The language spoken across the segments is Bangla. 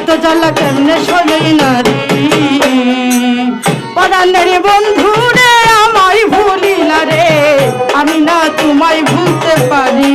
এত জ্বালা কেমনে সরি নারী? পরাণের বন্ধু রে আমায় ভুলিলা রে। আমি না তোমায় ভুলতে পারি।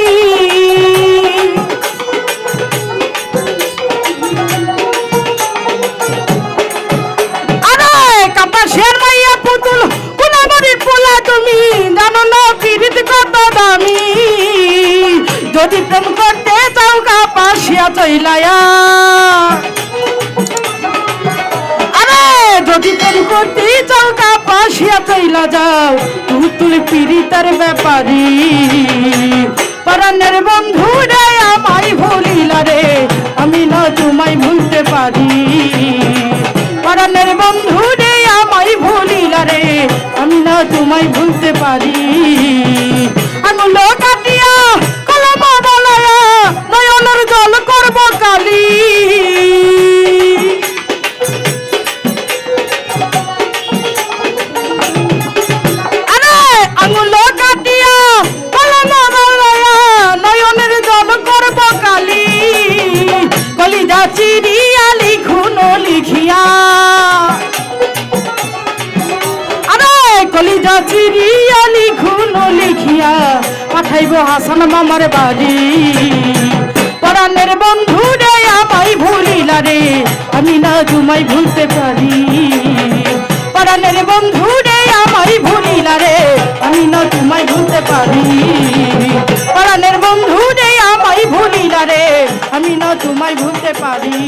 যদি করতে চাও কাপাসিয়া চইলায়া। আরে, যদি প্রেম করতে চাও কাপাসিয়া চইলা যাও তুতুল পিরিতার ব্যাপারি। পরাণের বন্ধু রে, আমায় ভুলিলা রে, আমি না তোমায় ভুলতে পারি। পরাণের বন্ধু রে, আমায় ভুলিলা রে, আমি না তোমায় ভুলতে পারি। চিরিয়া লিখুন লিখিয়া পাঠাইব হাসান মামার বাড়ি। পরাণের বন্ধু রে, আমায় ভুলিলা রে, আমি না জুমাই ভুলতে পারি। পরাণের বন্ধু রে, আমায় ভুলিলা রে, আমি না তোমায় ভুলতে পারি। পরাণের বন্ধু রে, আমায় ভুলিলা রে, আমি না তোমায় ভুলতে পারি।